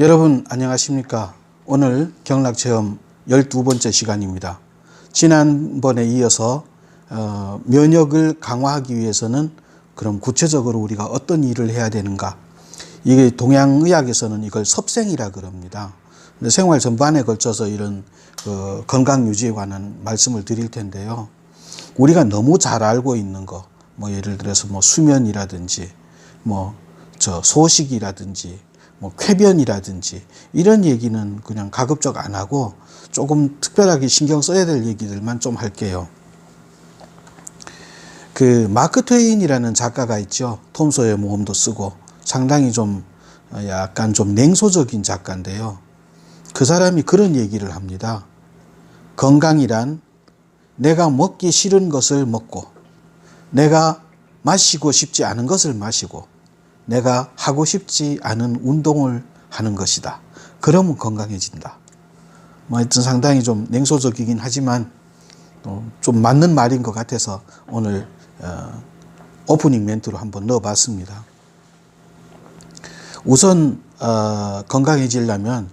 여러분 안녕하십니까? 오늘 경락 체험 12번째 시간입니다. 지난번에 이어서 어, 면역을 강화하기 위해서는 그럼 구체적으로 우리가 어떤 일을 해야 되는가? 이게 동양의학에서는 이걸 섭생이라 그럽니다. 생활 전반에 걸쳐서 이런 그 건강 유지에 관한 말씀을 드릴 텐데요. 우리가 너무 잘 알고 있는 거, 뭐 예를 들어서 뭐 수면이라든지, 뭐 저 소식이라든지, 뭐 쾌변이라든지 이런 얘기는 그냥 가급적 안 하고 조금 특별하게 신경 써야 될 얘기들만 좀 할게요. 그 마크 트웨인이라는 작가가 있죠. 톰 소의 모험도 쓰고 상당히 좀 약간 좀 냉소적인 작가인데요. 그 사람이 그런 얘기를 합니다. 건강이란 내가 먹기 싫은 것을 먹고 내가 마시고 싶지 않은 것을 마시고 내가 하고 싶지 않은 운동을 하는 것이다. 그러면 건강해진다. 뭐 하여튼 상당히 좀 냉소적이긴 하지만 좀 맞는 말인 것 같아서 오늘 어, 오프닝 멘트로 한번 넣어봤습니다. 우선 어, 건강해지려면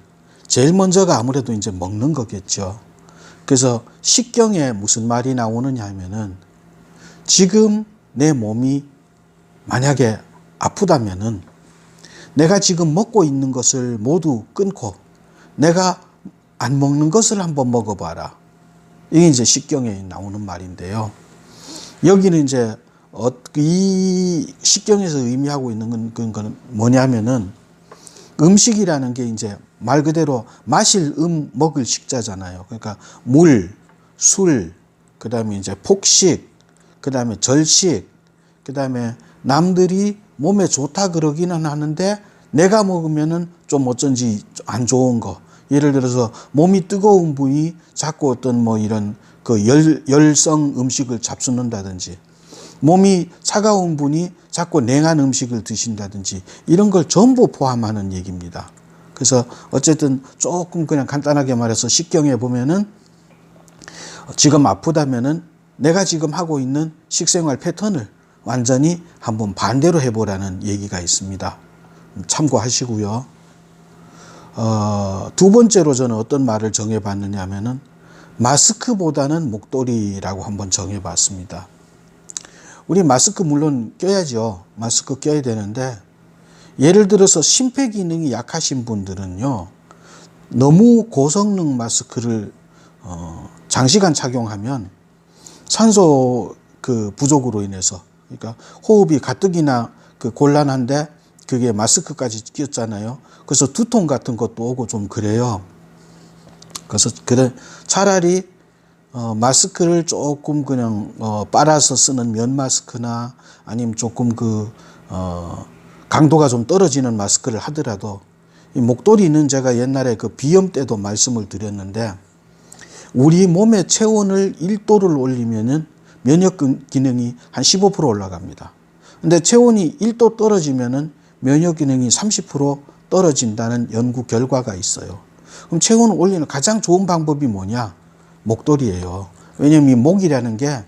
제일 먼저가 아무래도 이제 먹는 거겠죠. 그래서 식경에 무슨 말이 나오느냐 하면은 지금 내 몸이 만약에 아프다면은 내가 지금 먹고 있는 것을 모두 끊고 내가 안 먹는 것을 한번 먹어봐라. 이게 이제 식경에 나오는 말인데요. 여기는 이제 어, 이 식경에서 의미하고 있는 건, 건 뭐냐면은 음식이라는 게 이제 말 그대로 마실 음 먹을 식자잖아요. 그러니까 물, 술, 그 다음에 이제 폭식, 그 다음에 절식, 그 다음에 남들이 몸에 좋다 그러기는 하는데 내가 먹으면은 좀 어쩐지 안 좋은 거. 예를 들어서 몸이 뜨거운 분이 자꾸 어떤 뭐 이런 그 열, 열성 음식을 잡수는다든지 몸이 차가운 분이 자꾸 냉한 음식을 드신다든지 이런 걸 전부 포함하는 얘기입니다. 그래서 어쨌든 조금 그냥 간단하게 말해서 식경에 보면은 지금 아프다면은 내가 지금 하고 있는 식생활 패턴을 완전히 한번 반대로 해보라는 얘기가 있습니다. 참고하시고요. 어, 두 번째로 저는 어떤 말을 정해봤느냐 하면은 마스크보다는 목도리라고 한번 정해봤습니다. 우리 마스크 물론 껴야죠. 마스크 껴야 되는데 예를 들어서 심폐 기능이 약하신 분들은요. 너무 고성능 마스크를 어, 장시간 착용하면 산소 그 부족으로 인해서 그러니까 호흡이 가뜩이나 그 곤란한데 그게 마스크까지 끼었잖아요. 그래서 두통 같은 것도 오고 좀 그래요. 그래서 그래 차라리 어, 마스크를 조금 그냥 어, 빨아서 쓰는 면 마스크나 아니면 조금 그 어, 강도가 좀 떨어지는 마스크를 하더라도 이 목도리는 제가 옛날에 그 비염 때도 말씀을 드렸는데 우리 몸의 체온을 1도를 올리면은 면역 기능이 한 15% 올라갑니다. 근데 체온이 1도 떨어지면은 면역 기능이 30% 떨어진다는 연구 결과가 있어요. 그럼 체온을 올리는 가장 좋은 방법이 뭐냐? 목도리예요. 왜냐면 이 목이라는 게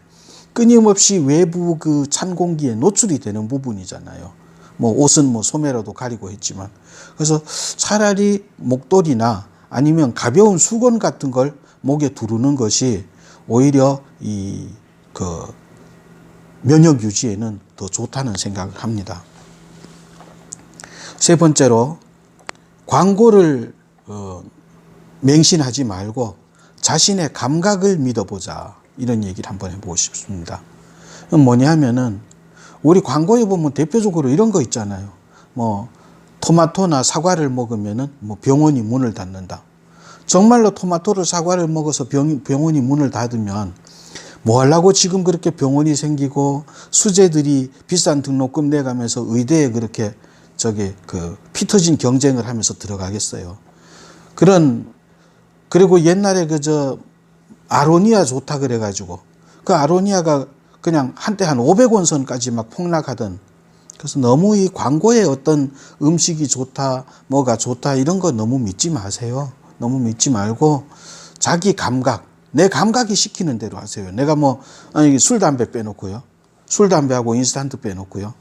끊임없이 외부 그 찬 공기에 노출이 되는 부분이잖아요. 뭐 옷은 뭐 소매라도 가리고 했지만. 그래서 차라리 목도리나 아니면 가벼운 수건 같은 걸 목에 두르는 것이 오히려 이 그 면역 유지에는 더 좋다는 생각을 합니다. 세 번째로 광고를 어, 맹신하지 말고 자신의 감각을 믿어보자 이런 얘기를 한번 해보고 싶습니다. 뭐냐 하면은 우리 광고에 보면 대표적으로 이런 거 있잖아요. 뭐 토마토나 사과를 먹으면은 뭐 병원이 문을 닫는다. 정말로 토마토를 사과를 먹어서 병, 병원이 문을 닫으면 뭐 하려고 지금 그렇게 병원이 생기고 수재들이 비싼 등록금 내가면서 의대에 그렇게 저기 그 피 터진 경쟁을 하면서 들어가겠어요. 그런 그리고 옛날에 그저 아로니아 좋다 그래가지고 그 아로니아가 그냥 한때 한 500원 선까지 막 폭락하던 그래서 너무 이 광고에 어떤 음식이 좋다 뭐가 좋다 이런 거 너무 믿지 마세요. 너무 믿지 말고 자기 감각 내 감각이 시키는 대로 하세요. 내가 뭐 아니 술 담배 빼놓고요. 술 담배하고 인스턴트 빼놓고요.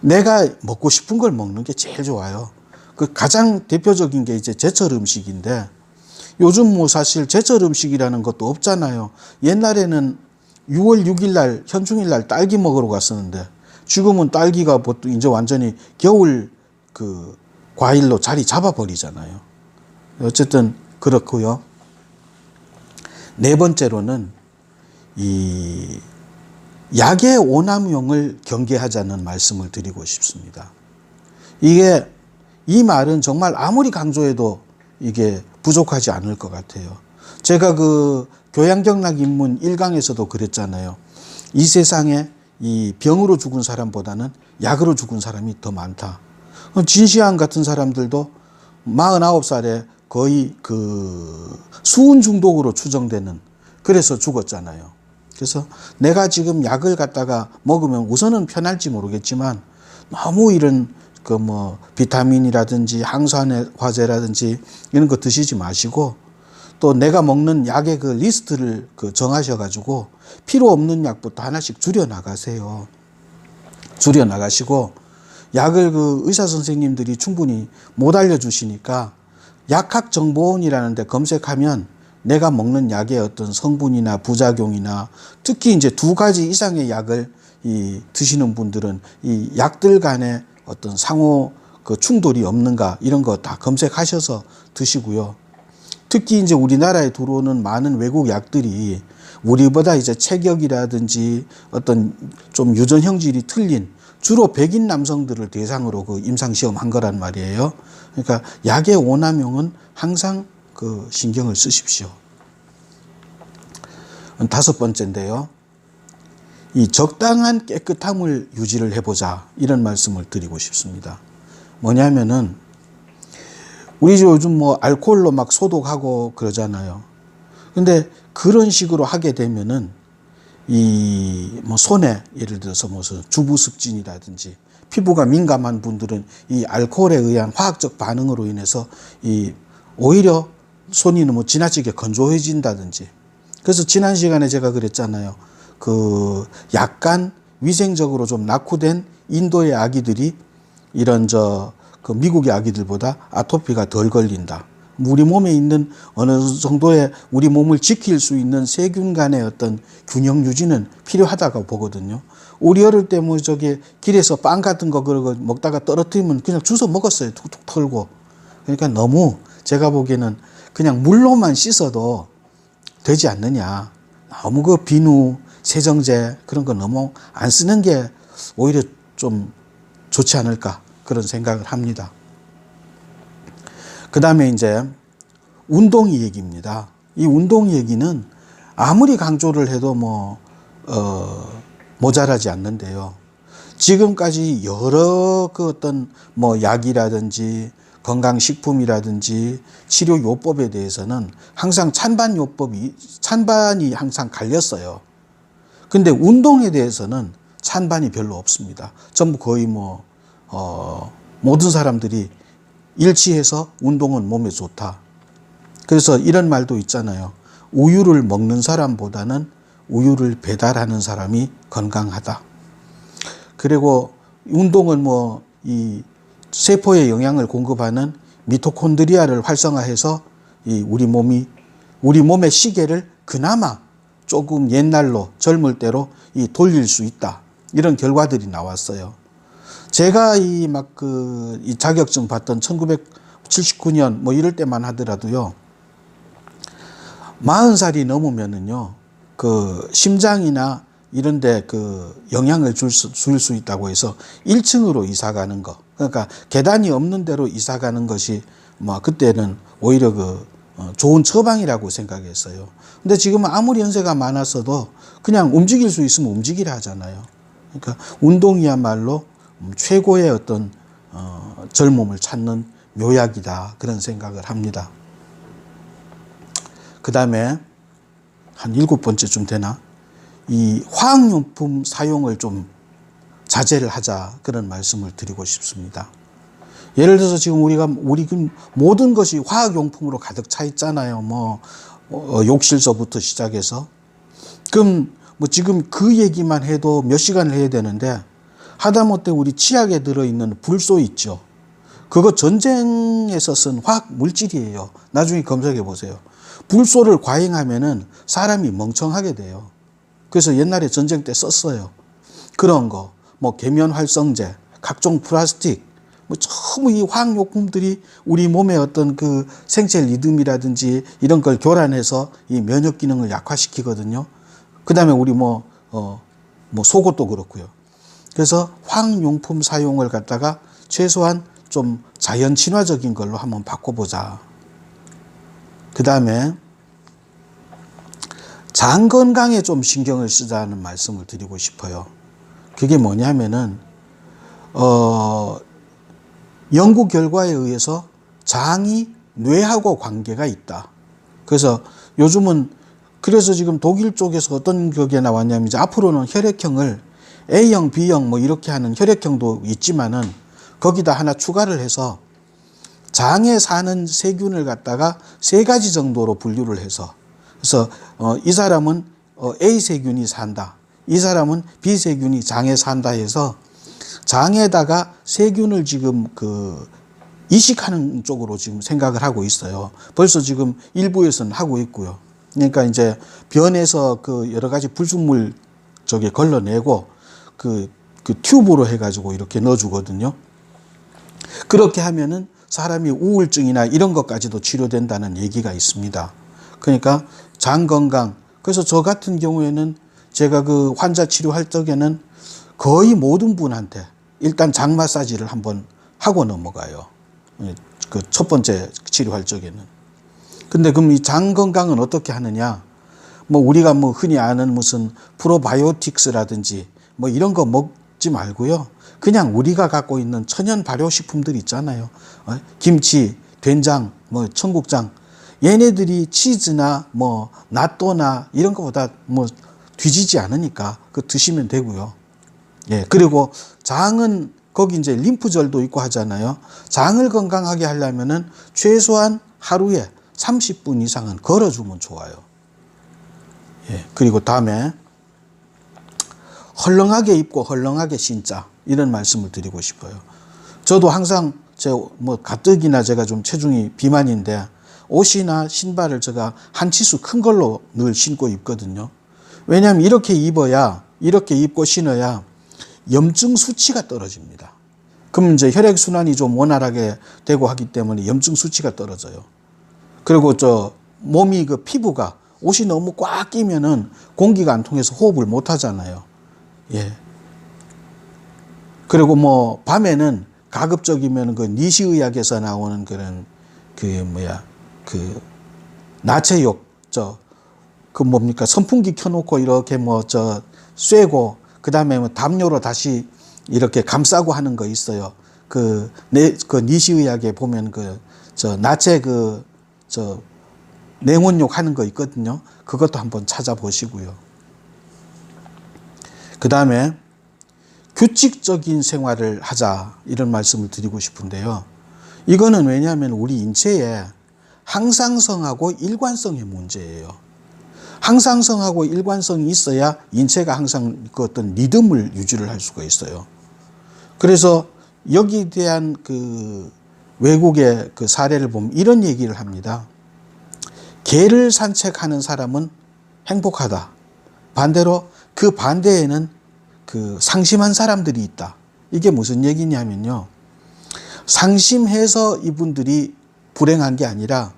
내가 먹고 싶은 걸 먹는 게 제일 좋아요. 그 가장 대표적인 게 이제 제철 음식인데 요즘 뭐 사실 제철 음식이라는 것도 없잖아요. 옛날에는 6월 6일 날 현충일 날 딸기 먹으러 갔었는데 지금은 딸기가 보통 이제 완전히 겨울 그 과일로 자리 잡아 버리잖아요. 어쨌든 그렇고요. 네 번째로는 이 약의 오남용을 경계하자는 말씀을 드리고 싶습니다. 이게 이 말은 정말 아무리 강조해도 이게 부족하지 않을 것 같아요. 제가 그 교양경락 입문 1강에서도 그랬잖아요. 이 세상에 이 병으로 죽은 사람보다는 약으로 죽은 사람이 더 많다. 진시황 같은 사람들도 49살에 거의 그 수은 중독으로 추정되는 그래서 죽었잖아요. 그래서 내가 지금 약을 갖다가 먹으면 우선은 편할지 모르겠지만 너무 이런 그 뭐 비타민이라든지 항산화제라든지 이런 거 드시지 마시고 또 내가 먹는 약의 그 리스트를 그 정하셔 가지고 필요 없는 약부터 하나씩 줄여 나가세요. 줄여 나가시고 약을 그 의사 선생님들이 충분히 못 알려 주시니까 약학 정보원이라는 데 검색하면 내가 먹는 약의 어떤 성분이나 부작용이나 특히 이제 두 가지 이상의 약을 이 드시는 분들은 이 약들 간에 어떤 상호 그 충돌이 없는가 이런 거 다 검색하셔서 드시고요. 특히 이제 우리나라에 들어오는 많은 외국 약들이 우리보다 이제 체격이라든지 어떤 좀 유전 형질이 틀린 주로 백인 남성들을 대상으로 그 임상 시험 한 거란 말이에요. 그러니까 약의 오남용은 항상 그 신경을 쓰십시오. 다섯 번째인데요. 이 적당한 깨끗함을 유지를 해보자 이런 말씀을 드리고 싶습니다. 뭐냐면은 우리 요즘 뭐 알코올로 막 소독하고 그러잖아요. 근데 그런 식으로 하게 되면은 이 뭐 손에 예를 들어서 무슨 주부습진이라든지 피부가 민감한 분들은 이 알코올에 의한 화학적 반응으로 인해서 이 오히려 손이 너무 지나치게 건조해진다든지 그래서 지난 시간에 제가 그랬잖아요. 그 약간 위생적으로 좀 낙후된 인도의 아기들이 이런 저 그 미국의 아기들보다 아토피가 덜 걸린다. 우리 몸에 있는 어느 정도의 우리 몸을 지킬 수 있는 세균 간의 어떤 균형 유지는 필요하다고 보거든요. 우리 어릴 때 뭐 저기 길에서 빵 같은 거 그러고 먹다가 떨어뜨리면 그냥 주워 먹었어요. 툭툭 털고. 그러니까 너무 제가 보기에는 그냥 물로만 씻어도 되지 않느냐. 너무 그 비누, 세정제 그런 거 너무 안 쓰는 게 오히려 좀 좋지 않을까 그런 생각을 합니다. 그 다음에 이제 운동 얘기입니다. 이 운동 얘기는 아무리 강조를 해도 뭐, 어, 모자라지 않는데요. 지금까지 여러 그 어떤 뭐 약이라든지 건강식품이라든지 치료 요법에 대해서는 항상 찬반 요법이, 찬반이 항상 갈렸어요. 근데 운동에 대해서는 찬반이 별로 없습니다. 전부 거의 뭐, 어, 모든 사람들이 일치해서 운동은 몸에 좋다. 그래서 이런 말도 있잖아요. 우유를 먹는 사람보다는 우유를 배달하는 사람이 건강하다. 그리고 운동은 뭐 이 세포에 영양을 공급하는 미토콘드리아를 활성화해서 이 우리 몸이 우리 몸의 시계를 그나마 조금 옛날로 젊을 때로 이 돌릴 수 있다. 이런 결과들이 나왔어요. 제가 이 막 그 이 자격증 받던 1979년 뭐 이럴 때만 하더라도요. 40살이 넘으면은요. 그 심장이나 이런데 그 영향을 줄 수 줄 수 있다고 해서 1층으로 이사 가는 거. 그러니까 계단이 없는 데로 이사 가는 것이 뭐 그때는 오히려 그 어, 좋은 처방이라고 생각했어요. 근데 지금은 아무리 연세가 많았어도 그냥 움직일 수 있으면 움직이라 하잖아요. 그러니까 운동이야말로 최고의 어떤 어, 젊음을 찾는 묘약이다 그런 생각을 합니다. 그 다음에 한 일곱 번째쯤 되나 이 화학용품 사용을 좀 자제를 하자 그런 말씀을 드리고 싶습니다. 예를 들어서 지금 우리가 우리 그 모든 것이 화학용품으로 가득 차 있잖아요. 뭐 어, 욕실서부터 시작해서 그럼 뭐 지금 그 얘기만 해도 몇 시간을 해야 되는데 하다못해 우리 치약에 들어있는 불소 있죠. 그거 전쟁에서 쓴 화학 물질이에요. 나중에 검색해 보세요. 불소를 과잉하면은 사람이 멍청하게 돼요. 그래서 옛날에 전쟁 때 썼어요. 그런 거, 뭐 계면 활성제, 각종 플라스틱, 뭐 전부 이 화학용품들이 우리 몸의 어떤 그 생체 리듬이라든지 이런 걸 교란해서 이 면역 기능을 약화시키거든요. 그 다음에 우리 뭐, 어, 뭐 속옷도 그렇고요. 그래서 화학용품 사용을 갖다가 최소한 좀 자연 친화적인 걸로 한번 바꿔보자. 그 다음에 장 건강에 좀 신경을 쓰자는 말씀을 드리고 싶어요. 그게 뭐냐면은, 어, 연구 결과에 의해서 장이 뇌하고 관계가 있다. 그래서 요즘은 그래서 지금 독일 쪽에서 어떤 격에 나왔냐면 이제 앞으로는 혈액형을 A형, B형 뭐 이렇게 하는 혈액형도 있지만은 거기다 하나 추가를 해서 장에 사는 세균을 갖다가 세 가지 정도로 분류를 해서 그래서 어, 이 사람은 어, A 세균이 산다. 이 사람은 B 세균이 장에 산다 해서 장에다가 세균을 지금 그 이식하는 쪽으로 지금 생각을 하고 있어요. 벌써 지금 일부에서는 하고 있고요. 그러니까 이제 변에서 그 여러 가지 불순물 저게 걸러내고 그, 그 튜브로 해가지고 이렇게 넣어주거든요. 그렇게 하면은 사람이 우울증이나 이런 것까지도 치료된다는 얘기가 있습니다. 그러니까 장 건강. 그래서 저 같은 경우에는 제가 그 환자 치료할 적에는 거의 모든 분한테 일단 장 마사지를 한번 하고 넘어가요. 그 첫 번째 치료할 적에는. 근데 그럼 이 장 건강은 어떻게 하느냐? 뭐 우리가 뭐 흔히 아는 무슨 프로바이오틱스라든지 뭐 이런 거 먹지 말고요. 그냥 우리가 갖고 있는 천연 발효식품들 있잖아요. 어? 김치, 된장, 뭐 청국장. 얘네들이 치즈나 뭐 낫또나 이런 것보다 뭐 뒤지지 않으니까 그 드시면 되고요. 예. 그리고 장은 거기 이제 림프절도 있고 하잖아요. 장을 건강하게 하려면은 최소한 하루에 30분 이상은 걸어주면 좋아요. 예. 그리고 다음에 헐렁하게 입고 헐렁하게 신자 이런 말씀을 드리고 싶어요. 저도 항상 제뭐 가뜩이나 제가 좀 체중이 비만인데 옷이나 신발을 제가 한 치수 큰 걸로 늘 신고 입거든요. 왜냐하면 이렇게 입어야 이렇게 입고 신어야 염증 수치가 떨어집니다. 그럼 이제 혈액 순환이 좀 원활하게 되고 하기 때문에 염증 수치가 떨어져요. 그리고 저 몸이 그 피부가 옷이 너무 꽉 끼면은 공기가 안 통해서 호흡을 못 하잖아요. 예. 그리고 뭐 밤에는 가급적이면 그 니시의학에서 나오는 그런 그 뭐야 그 나체욕 저 그 뭡니까 선풍기 켜놓고 이렇게 뭐 저 쐬고 그 다음에 뭐 담요로 다시 이렇게 감싸고 하는 거 있어요. 그, 내, 그 니시의학에 보면 그, 저, 나체 그, 저, 냉온욕 하는 거 있거든요. 그것도 한번 찾아보시고요. 그 다음에 규칙적인 생활을 하자. 이런 말씀을 드리고 싶은데요. 이거는 왜냐하면 우리 인체에 항상성하고 일관성의 문제예요. 항상성하고 일관성이 있어야 인체가 항상 그 어떤 리듬을 유지를 할 수가 있어요. 그래서 여기에 대한 그 외국의 그 사례를 보면 이런 얘기를 합니다. 개를 산책하는 사람은 행복하다. 반대로 그 반대에는 그 상심한 사람들이 있다. 이게 무슨 얘기냐면요. 상심해서 이분들이 불행한 게 아니라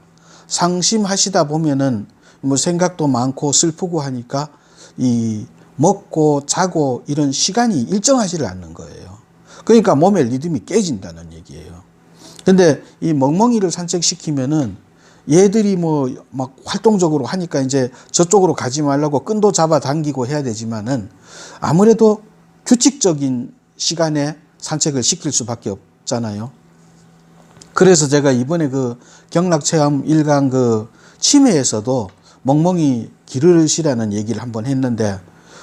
상심하시다 보면은 뭐 생각도 많고 슬프고 하니까 이 먹고 자고 이런 시간이 일정하지를 않는 거예요. 그러니까 몸의 리듬이 깨진다는 얘기예요. 근데 이 멍멍이를 산책시키면은 얘들이 뭐 막 활동적으로 하니까 이제 저쪽으로 가지 말라고 끈도 잡아 당기고 해야 되지만은 아무래도 규칙적인 시간에 산책을 시킬 수밖에 없잖아요. 그래서 제가 이번에 그 경락 체험 일강 그 치매에서도 멍멍이 기르시라는 얘기를 한번 했는데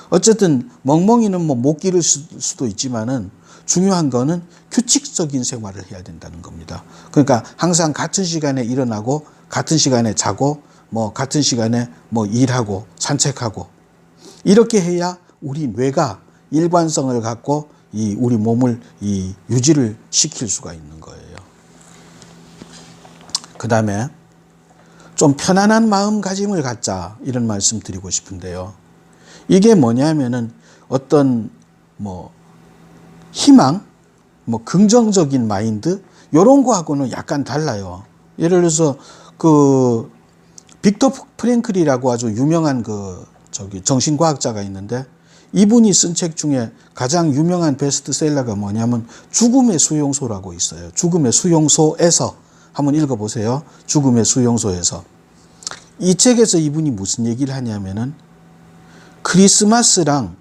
어쨌든 멍멍이는 뭐 못 기를 수도 있지만은 중요한 거는 규칙적인 생활을 해야 된다는 겁니다. 그러니까 항상 같은 시간에 일어나고 같은 시간에 자고 뭐 같은 시간에 뭐 일하고 산책하고 이렇게 해야 우리 뇌가 일관성을 갖고 이 우리 몸을 이 유지를 시킬 수가 있는 거예요. 그 다음에 좀 편안한 마음가짐을 갖자 이런 말씀 드리고 싶은데요. 이게 뭐냐면은 어떤 뭐 희망, 뭐 긍정적인 마인드 요런 거하고는 약간 달라요. 예를 들어서 그 빅터 프랭클이라고 아주 유명한 그 저기 정신과학자가 있는데 이분이 쓴 책 중에 가장 유명한 베스트셀러가 뭐냐면 죽음의 수용소라고 있어요. 죽음의 수용소에서 한번 읽어보세요. 죽음의 수용소에서 이 책에서 이분이 무슨 얘기를 하냐면은 크리스마스랑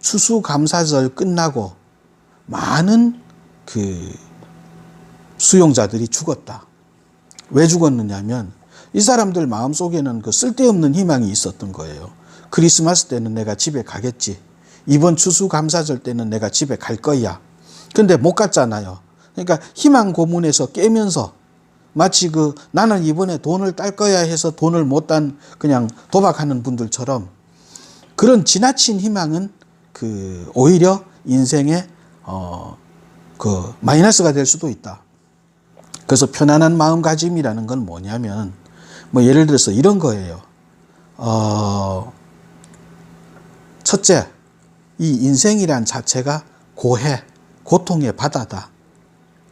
추수감사절 끝나고 많은 그 수용자들이 죽었다. 왜 죽었느냐면 이 사람들 마음속에는 그 쓸데없는 희망이 있었던 거예요. 크리스마스 때는 내가 집에 가겠지. 이번 추수감사절 때는 내가 집에 갈 거야. 근데 못 갔잖아요. 그러니까 희망 고문에서 깨면서 마치 그 나는 이번에 돈을 딸 거야 해서 돈을 못 딴 그냥 도박하는 분들처럼 그런 지나친 희망은 그 오히려 인생의 어 그 마이너스가 될 수도 있다. 그래서 편안한 마음가짐이라는 건 뭐냐면 뭐 예를 들어서 이런 거예요. 어 첫째, 이 인생이란 자체가 고해, 고통의 바다다.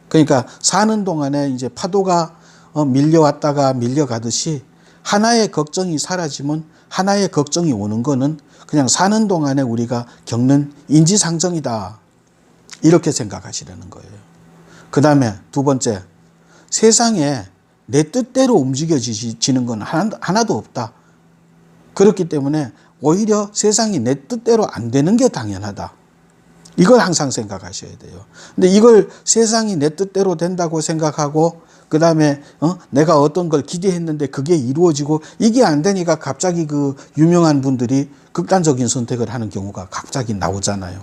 그러니까 사는 동안에 이제 파도가 어, 밀려왔다가 밀려가듯이 하나의 걱정이 사라지면 하나의 걱정이 오는 거는 그냥 사는 동안에 우리가 겪는 인지상정이다. 이렇게 생각하시라는 거예요. 그 다음에 두 번째, 세상에 내 뜻대로 움직여지는 건 하나도 없다. 그렇기 때문에 오히려 세상이 내 뜻대로 안 되는 게 당연하다. 이걸 항상 생각하셔야 돼요. 근데 이걸 세상이 내 뜻대로 된다고 생각하고 그 다음에 어? 내가 어떤 걸 기대했는데 그게 이루어지고 이게 안 되니까 갑자기 그 유명한 분들이 극단적인 선택을 하는 경우가 갑자기 나오잖아요.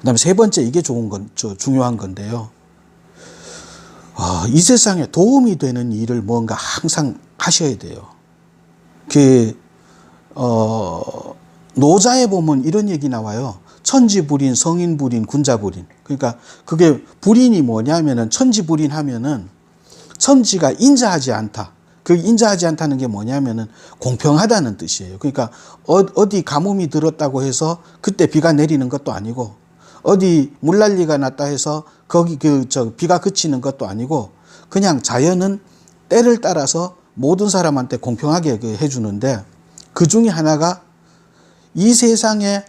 그 다음에 세 번째 이게 좋은 건, 저 중요한 건데요. 어, 이 세상에 도움이 되는 일을 뭔가 항상 하셔야 돼요. 그, 어, 노자에 보면 이런 얘기 나와요. 천지불인, 성인불인, 군자불인. 그러니까 그게 불인이 뭐냐면은 천지불인 하면은 천지가 인자하지 않다. 그 인자하지 않다는 게 뭐냐면은 공평하다는 뜻이에요. 그러니까 어, 어디 가뭄이 들었다고 해서 그때 비가 내리는 것도 아니고 어디 물난리가 났다 해서 거기 그 저 비가 그치는 것도 아니고 그냥 자연은 때를 따라서 모든 사람한테 공평하게 그 해주는데 그 중에 하나가 이 세상에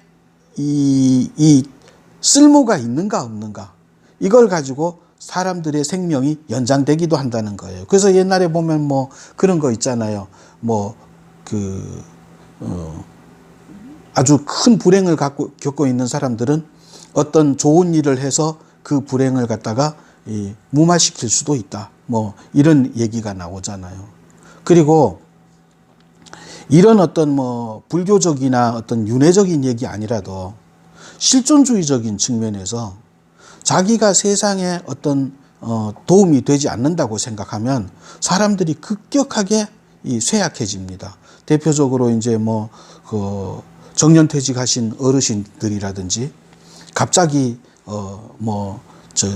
이, 이 쓸모가 있는가 없는가 이걸 가지고 사람들의 생명이 연장되기도 한다는 거예요. 그래서 옛날에 보면 뭐 그런 거 있잖아요. 뭐그 어, 아주 큰 불행을 갖고 겪고 있는 사람들은 어떤 좋은 일을 해서 그 불행을 갖다가 이, 무마시킬 수도 있다. 뭐 이런 얘기가 나오잖아요. 그리고 이런 어떤 뭐 불교적이나 어떤 윤회적인 얘기 아니라도 실존주의적인 측면에서 자기가 세상에 어떤 어 도움이 되지 않는다고 생각하면 사람들이 급격하게 이 쇠약해집니다. 대표적으로 이제 뭐 그 정년퇴직하신 어르신들이라든지 갑자기 어 뭐 저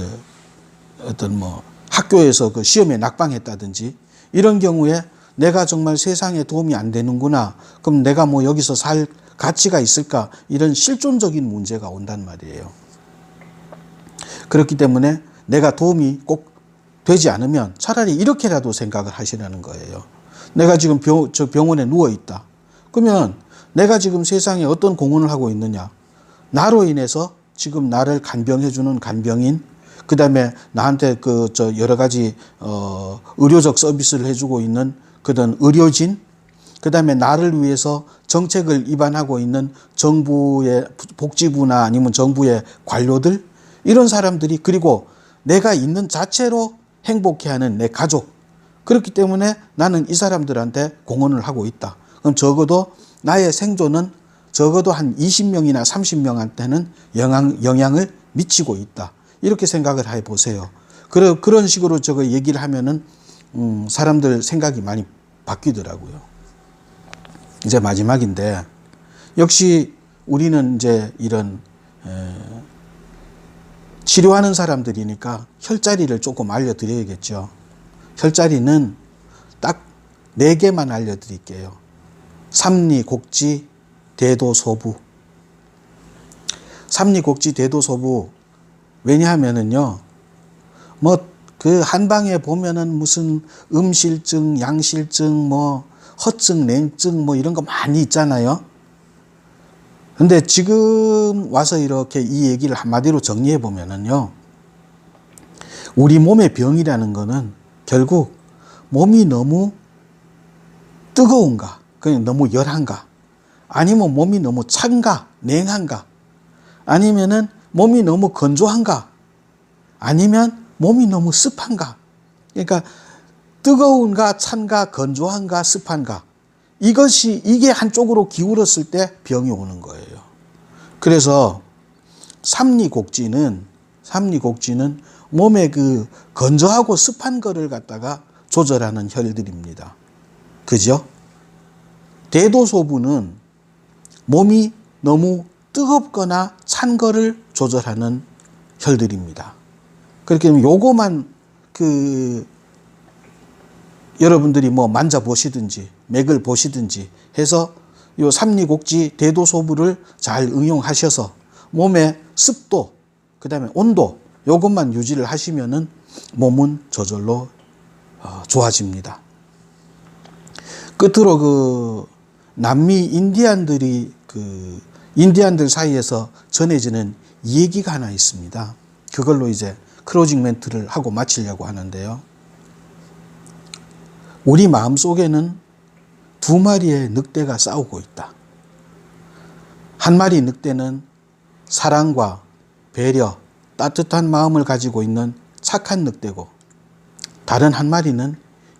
어떤 뭐 학교에서 그 시험에 낙방했다든지 이런 경우에 내가 정말 세상에 도움이 안 되는구나. 그럼 내가 뭐 여기서 살 가치가 있을까? 이런 실존적인 문제가 온단 말이에요. 그렇기 때문에 내가 도움이 꼭 되지 않으면 차라리 이렇게라도 생각을 하시라는 거예요. 내가 지금 병, 저 병원에 누워 있다. 그러면 내가 지금 세상에 어떤 공헌을 하고 있느냐? 나로 인해서 지금 나를 간병해주는 간병인, 그 다음에 나한테 그 저 여러 가지 어 의료적 서비스를 해주고 있는 그런 의료진, 그 다음에 나를 위해서 정책을 입안하고 있는 정부의 복지부나 아니면 정부의 관료들, 이런 사람들이 그리고 내가 있는 자체로 행복해하는 내 가족. 그렇기 때문에 나는 이 사람들한테 공헌을 하고 있다. 그럼 적어도 나의 생존은 적어도 한 20명이나 30명한테는 영향, 영향을 미치고 있다. 이렇게 생각을 해 보세요. 그런, 그런 식으로 저거 얘기를 하면은, 음, 사람들 생각이 많이 바뀌더라고요. 이제 마지막인데 역시 우리는 이제 이런 에, 치료하는 사람들이니까 혈자리를 조금 알려드려야겠죠. 혈자리는 딱 네 개만 알려드릴게요. 삼리 곡지, 대도소부. 삼리곡지, 대도소부. 왜냐하면은요, 뭐, 그 한방에 보면은 무슨 음실증, 양실증, 뭐, 허증, 냉증, 뭐 이런 거 많이 있잖아요. 근데 지금 와서 이렇게 이 얘기를 한마디로 정리해 보면은요, 우리 몸의 병이라는 거는 결국 몸이 너무 뜨거운가, 그냥 너무 열한가, 아니면 몸이 너무 찬가, 냉한가, 아니면은 몸이 너무 건조한가, 아니면 몸이 너무 습한가. 그러니까 뜨거운가, 찬가, 건조한가, 습한가. 이것이 이게 한쪽으로 기울었을 때 병이 오는 거예요. 그래서 삼리곡지는 삼리곡지는 몸의 그 건조하고 습한 거를 갖다가 조절하는 혈들입니다. 그죠? 대도소부는 몸이 너무 뜨겁거나 찬 거를 조절하는 혈들입니다. 그렇게 되면 요거만 그 여러분들이 뭐 만져 보시든지 맥을 보시든지 해서 요 삼리곡지 대도소부를 잘 응용하셔서 몸의 습도 그 다음에 온도 요것만 유지를 하시면은 몸은 저절로 어, 좋아집니다. 끝으로 그 남미 인디안들이 그 인디안들 사이에서 전해지는 얘기가 하나 있습니다. 그걸로 이제 크로징 멘트를 하고 마치려고 하는데요. 우리 마음 속에는 두 마리의 늑대가 싸우고 있다. 한 마리 늑대는 사랑과 배려, 따뜻한 마음을 가지고 있는 착한 늑대고, 다른 한 마리는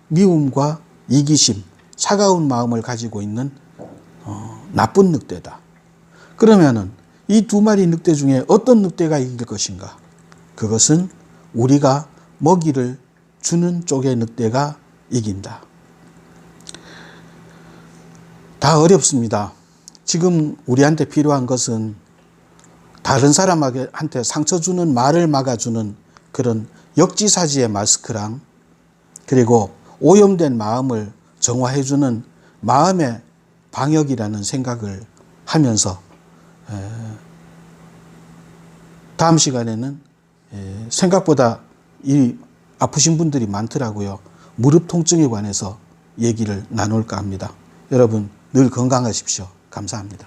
미움과 이기심, 차가운 마음을 가지고 있는 어, 나쁜 늑대다. 그러면은 이 두 마리 늑대 중에 어떤 늑대가 이길 것인가? 그것은 우리가 먹이를 주는 쪽의 늑대가 이긴다. 다 어렵습니다. 지금 우리한테 필요한 것은 다른 사람한테 상처 주는 말을 막아주는 그런 역지사지의 마스크랑 그리고 오염된 마음을 정화해주는 마음의 방역이라는 생각을 하면서 다음 시간에는 생각보다 이 아프신 분들이 많더라고요. 무릎 통증에 관해서 얘기를 나눌까 합니다. 여러분 늘 건강하십시오. 감사합니다.